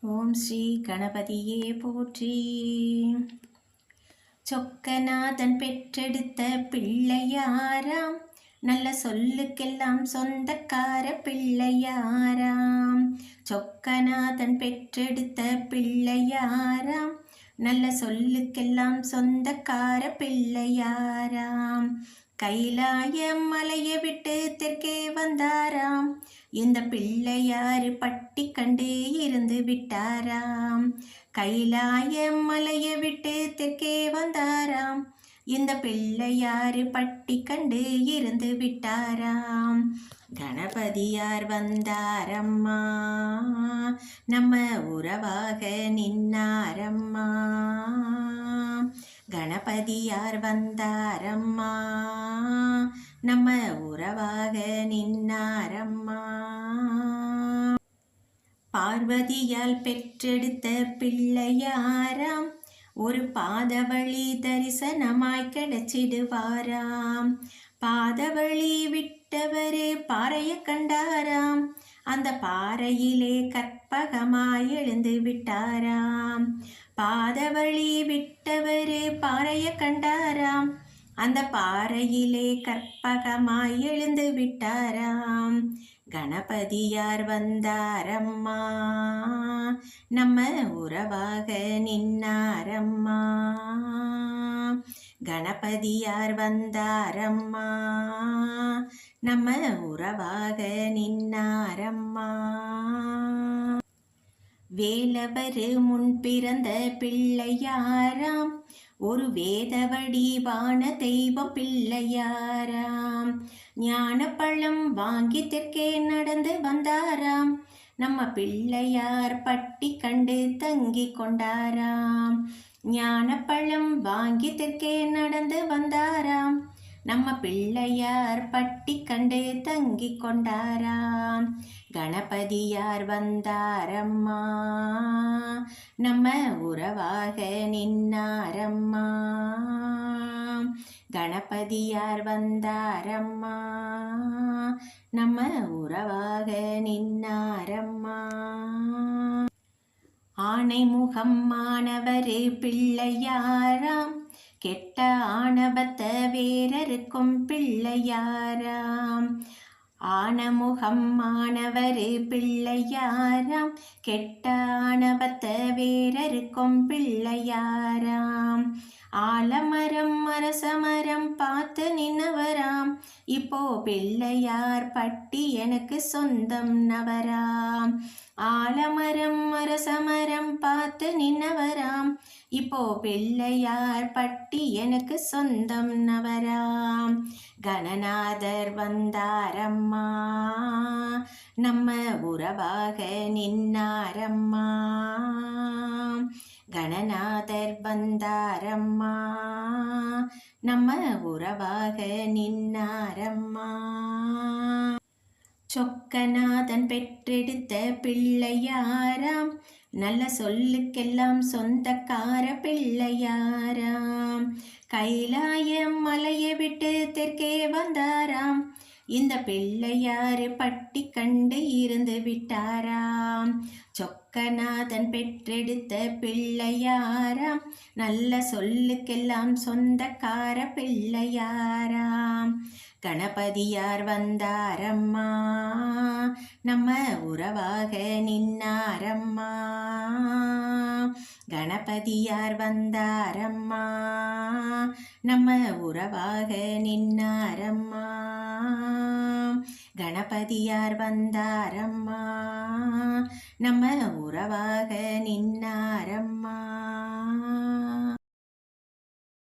ஓம் ஸ்ரீ கணபதியே போற்றி. சொக்கநாதன் பெற்றெடுத்த பிள்ளையாராம் நல்ல சொல்லுக்கெல்லாம் சொந்தக்கார பிள்ளையாராம். சொக்கநாதன் பெற்றெடுத்த பிள்ளையாராம் நல்ல சொல்லுக்கெல்லாம் சொந்தக்கார பிள்ளையாராம். கைலாய மலையை விட்டு தெற்கே வந்தாராம். இந்த பிள்ளையாறு பட்டி கண்டே இருந்து விட்டாராம். கைலாய மலையை விட்டு தெற்கே வந்தாராம். இந்த பிள்ளையாறு பட்டி கண்டு இருந்து விட்டாராம். கணபதியார் வந்தாரம்மா. நம்ம உறவாக நின்னாரம்மா. கணபதியார் வந்தாரம்மா. நம்ம உறவாக நின்னாரம்மா. பார்வதியால் பெற்றெடுத்த பிள்ளையாராம் ஒரு பாதவழி தரிசனமாய் கிடைச்சிடுவாராம். பாதவழி விட்டவரே பாறைய கண்டாராம். அந்த பாறையிலே கற்பகமாய் எழுந்து விட்டாராம். பாதவழி விட்டவரே பாறைய கண்டாராம். அந்த பாறையிலே கற்பகமாய் எழுந்து விட்டாராம். கணபதியார் வந்தாரம்மா. நம்ம உறவாக நின்னாரம்மா. கணபதியார் வந்தாரம்மா. நம்ம உறவாக நின்னாரம்மா. வேலவர் முன் பிறந்த பிள்ளையாராம். ஒரு வேத வடிவான தெய்வ பிள்ளையாராம். ஞான பழம் வாங்கி தெற்கே நடந்து வந்தாராம். நம்ம பிள்ளையார் பட்டி கண்டு தங்கி கொண்டாராம். ஞானப்பழம் வாங்கி தெற்கே நடந்து வந்தாராம். நம்ம பிள்ளையார் பட்டி கண்டு தங்கி கொண்டாராம். கணபதியார் வந்தாரம்மா. நம்ம உறவாக நின்னாரம்மா. கணபதியார் வந்தாரம்மா. நம்ம உறவாக நின்னாரம்மா. ஆணை முகம் மாணவரே பிள்ளையாராம். கெட்ட ஆணவத்த வேரருக்கும் பிள்ளையாராம். ஆனமுகம் மாணவரே பிள்ளையாராம். கெட்ட ஆணவத்த வேரருக்கும் பிள்ளையாராம். ஆலமரம் அரசமரம் பார்த்து நின்னவராம். இப்போ பிள்ளையார் பட்டி எனக்கு சொந்தம் நவராம். ஆலமரம் அரசமரம் பார்த்து நின்னவராம். இப்போ பிள்ளையார் பட்டி எனக்கு சொந்தம் நவராம். கணநாதர் வந்தாரம்மா. நம்ம உறவாக நின்னாரம்மா. கணநாதர் வந்தாரம்மா. நம்ம உறவாக நின்னாரம்மா. சொக்கநாதன் பெற்றெடுத்த பிள்ளையாராம். நல்ல சொல்லுக்கெல்லாம் சொந்தக்கார பிள்ளையாராம். கைலாயம் மலையை விட்டு தெற்கே வந்தாராம். இந்த பிள்ளையாறு பட்டி கண்டு இருந்து விட்டாராம். சொக்கநாதன் பெற்றெடுத்த பிள்ளையாராம். நல்ல சொல்லுக்கெல்லாம் சொந்தக்கார பிள்ளையாராம். கணபதியார் வந்தாரம்மா. நம்ம உறவாக நின்னாரம்மா. கணபதியார் வந்தாரம்மா. நம்ம உறவாக நின்னாரம்மா. கணபதியார் வந்தாரம்மா. நம்ம உறவாக நின்னாரம்மா.